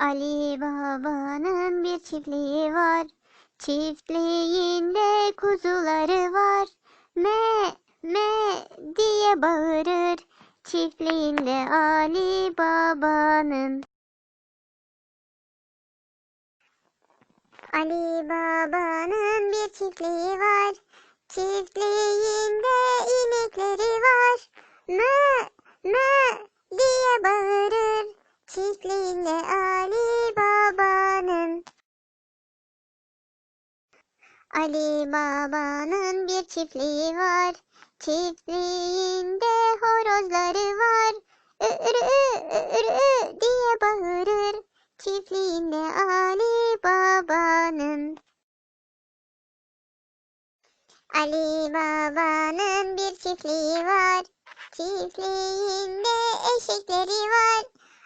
Ali Baba'nın bir çiftliği var. Çiftliğinde kuzuları var. Me me diye bağırır. Çiftliğinde Ali Baba'nın. Ali Baba'nın bir çiftliği var. Çiftliğinde inekleri var. Mö mö diye bağırır. Çiftliğinde Ali Baba'nın. Ali Baba'nın bir çiftliği var. Çiftliğinde horozları var. Ürü ürü diye bağırır. Çiftliğinde Ali Baba'nın. Ali Baba'nın bir çiftliği var. Çiftliğinde eşekleri var.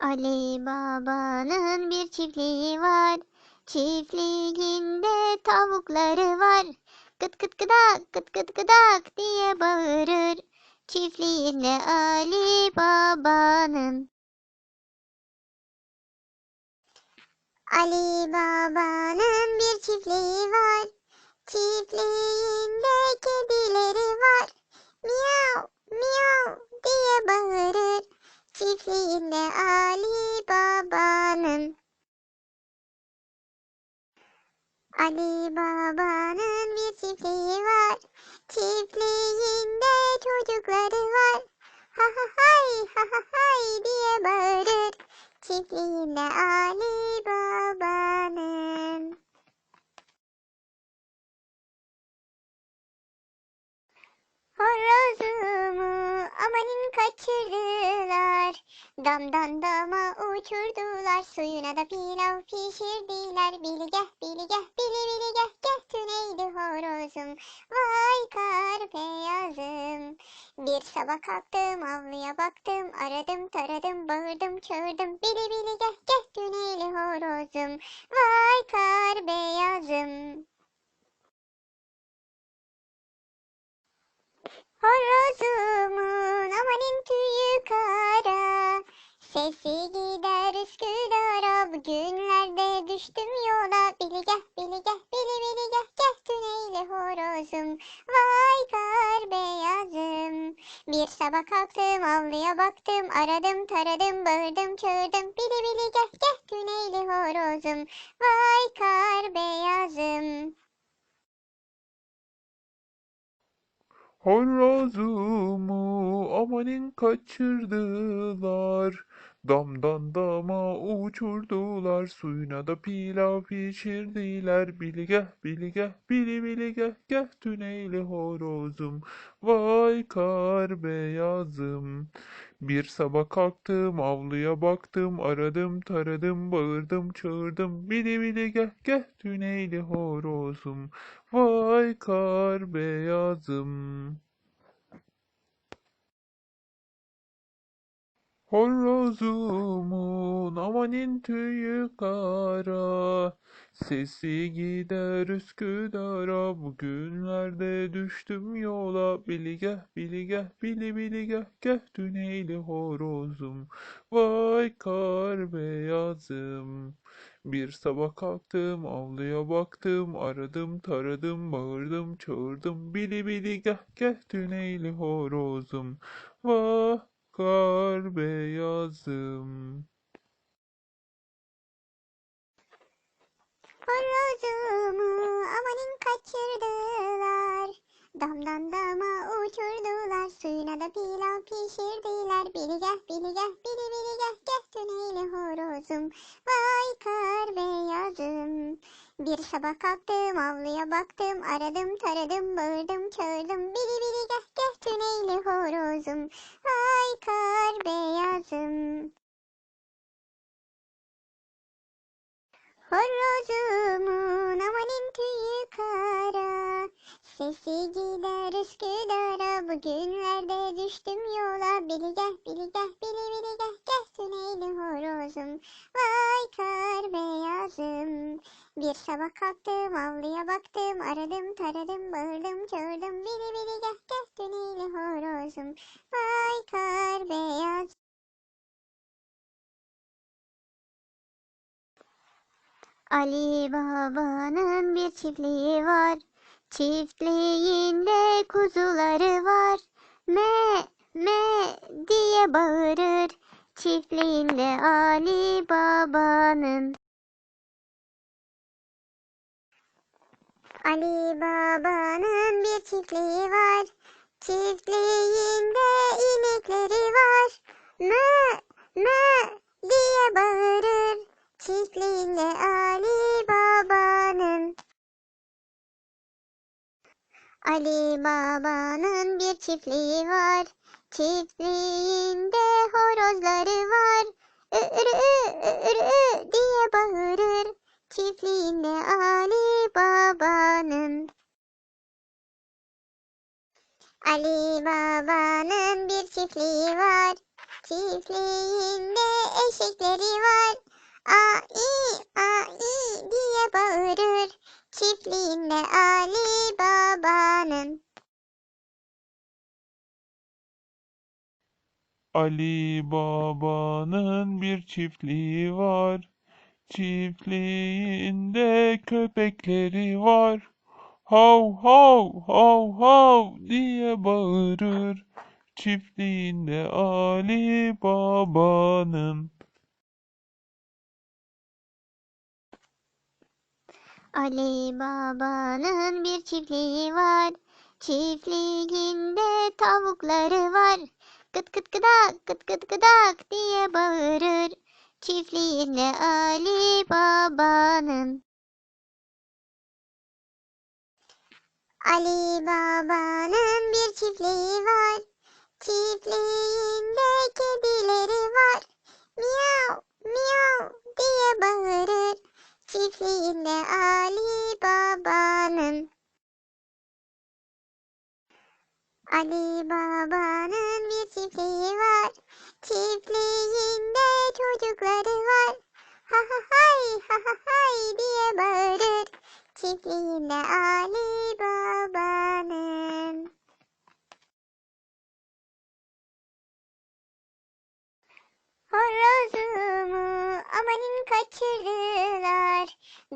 Ali Baba'nın bir çiftliği var. Çiftliğinde tavukları var. Kıt kıt kıdak kıt kıt kıdak diye bağırır. Çiftliğinde Ali Baba'nın. Ali Baba'nın bir çiftliği var. Çiftliğinde kedileri var. Miyav miyav diye bağırır. Çiftliğinde Ali Baba'nın. Ali Baba'nın bir çiftliği var. Çiftliğinde çocukları var. Ha ha hay ha ha hay diye bağırır. Çiftliğinde Ali Baba'nın. Amanin kaçırdılar. Damdan dama uçurdular. Suyuna da pilav pişirdiler. Biligah biligah bili biligah gah tüneydi horozum. Vay kar beyazım. Bir sabah kalktım avluya baktım. Aradım taradım bağırdım çağırdım. Bili biligah gah tüneyli horozum. Vay kar beyazım. Horozumun amanin tüyü kara. Sesi gider Üsküdar'a Bugünlerde düştüm yola. Biligah biligah bili biligah Gah tüneyli horozum. Vay kar beyazım. Bir sabah kalktım avluya baktım. Aradım taradım bağırdım çağırdım. Bili biligah gah tüneyli horozum. Vay kar beyazım Horozumu amanin kaçırdılar. Damdan dama uçurdular. Suyuna da pilav pişirdiler. Biligah biligah bili biligah gah tüneyli horozum. Vay kar beyazım. Bir sabah kalktım avluya baktım. Aradım taradım bağırdım çağırdım. Bili bili gah tüneyli horozum. Vay kar beyazım. Horozumun amanin tüyü kara. Sesi gider Üsküdar'a. Bugünlerde düştüm yola. Biligah biligah bili biligah Gah tüneyli horozum. Vay kar beyazım. Bir sabah kalktım avluya baktım. Aradım taradım bağırdım çağırdım. Bili bili gah gah tüneyli horozum. Vah kar beyazım. Horozumu amanin kaçırdılar. Damdan dama uçurdular. Suyuna da pilav pişirdiler. Biligah biligah bili biligah gah tüneyli horozum. Vay kar beyazım. Bir sabah kalktım avluya baktım aradım taradım bağırdım çağırdım. Bili bili geh geh tüneyli horozum ay kar beyazım. Horozumun amanin tüyü kara. Sesi gider Üsküdar'a Bugünlerde düştüm yola. Bili geh bili geh bili bili geh geh Tüneyli horozum Vay Bir sabah kalktım avluya baktım Aradım taradım bağırdım çağırdım Bili bili geh geh Tüneyli horozum Vay kar beyaz Ali Baba'nın bir çiftliği var. Çiftliğinde kuzuları var. Me me diye bağırır. Çiftliğinde Ali Baba'nın. Ali Baba'nın bir çiftliği var. Çiftliğinde inekleri var. Me me diye bağırır. Çiftliğinde Ali Baba'nın. Ali Baba'nın bir çiftliği var. Çiftliğinde horozları var. Ürü ürü diye bağırır. Çiftliğinde Ali Baba'nın bir çiftliği var. Çiftliğinde eşekleri var. Ai ai diye bağırır. Çiftliğinde Ali Baba'nın. Ali Baba'nın bir çiftliği var. Çiftliğinde köpekleri var. Hav hav hav hav diye bağırır. Çiftliğinde Ali Baba'nın. Ali Baba'nın bir çiftliği var. Çiftliğinde tavukları var. Gıt gıt gıdak gıt gıt gıdak diye bağırır. Çiftliğinde Ali Baba'nın. Ali Baba'nın bir çiftliği var. Çiftliğinde kedileri var. Miyav miyav diye bağırır. Çiftliğinde Ali Baba'nın. Ali Baba'nın bir çiftliği var. Çiftliğinde çocukları var. Ha ha hay ha ha hay diye bağırır. Çiftliğinde Ali Baba'nın. Horozumu amanin kaçırdılar.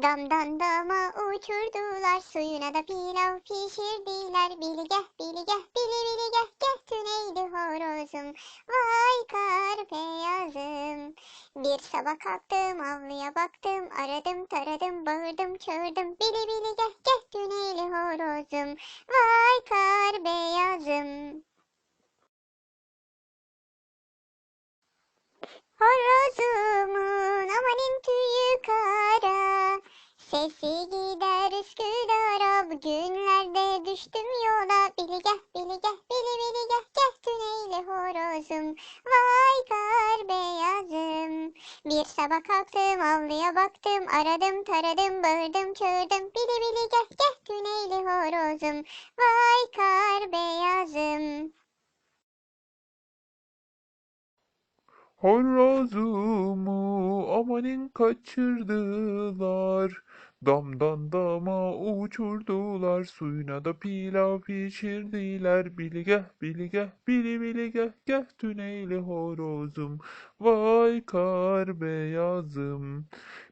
Damdan dama uçurdular. Suyuna da pilav pişirdiler. Bili geh bili geh bili bili geh geh tüneyli horozum. Vay kar beyazım. Bir sabah kalktım avluya baktım. Aradım taradım bağırdım çağırdım. Bili bili geh geh tüneyli horozum. Vay kar beyazım. Horozumun amanin tüyü kara. Sesi gider Üsküdar'a. Bugünlerde düştüm yola Bili geh bili geh bili bili geh geh tüneyli horozum. Vay kar beyazım. Bir sabah kalktım avluya baktım. Aradım taradım bağırdım çağırdım. Bili bili geh geh tüneyli horozum. Vay kar beyazım Horozumu amanin kaçırdılar. Damdan dama uçurdular. Suyuna da pilav pişirdiler. Bili geh bili geh bili bili geh geh tüneyli horozum. Vay kar beyazım.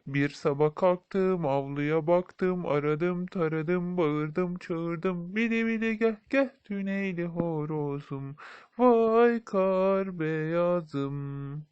Bir sabah kalktım avluya baktım. Aradım taradım bağırdım çağırdım. Bili bili geh geh tüneyli horozum. Vay kar beyazım.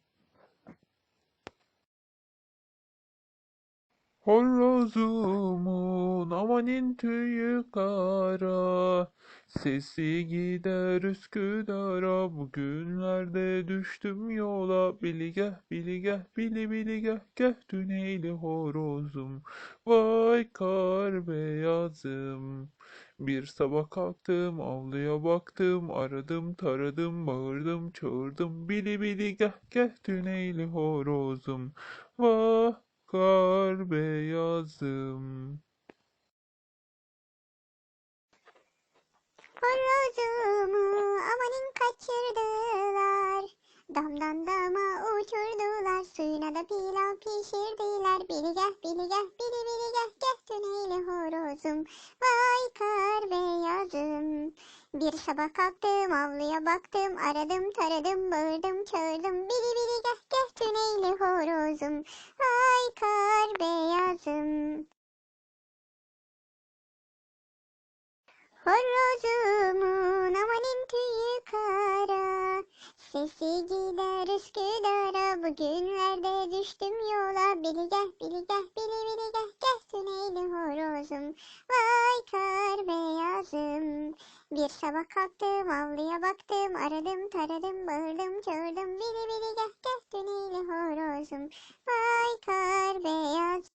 Horozumun amanin tüyü kara. Sesi gider Üsküdar'a. Bugünlerde düştüm yola. Bili geh bili geh bili bili geh geh tüneyli horozum? Vay kar beyazım. Bir sabah kalktım avluya baktım. Aradım taradım bağırdım çağırdım. Bili bili geh geh tüneyli horozum? Vah kar beyazım Horozumu amanin kaçırdılar. Damdan dama uçurdular. Suyuna da pilav pişirdiler. Bili geh bili geh bili bili geh geh tüneyli horozum. Vay kar beyazım. Bir sabah kalktım avluya baktım. Aradım taradım bağırdım çağırdım. Bili bili geh geh tüneyli horozum. Horozumun amanin tüyü kara. Sesi gider Üsküdar'a Bugünlerde düştüm yola. Bili geh bili geh bili bili geh geh Tüneyli horozum. Vay kar beyazım. Bir sabah kalktım avluya baktım. Aradım taradım bağırdım çağırdım. Bili bili geh geh Tüneyli horozum. Vay kar beyaz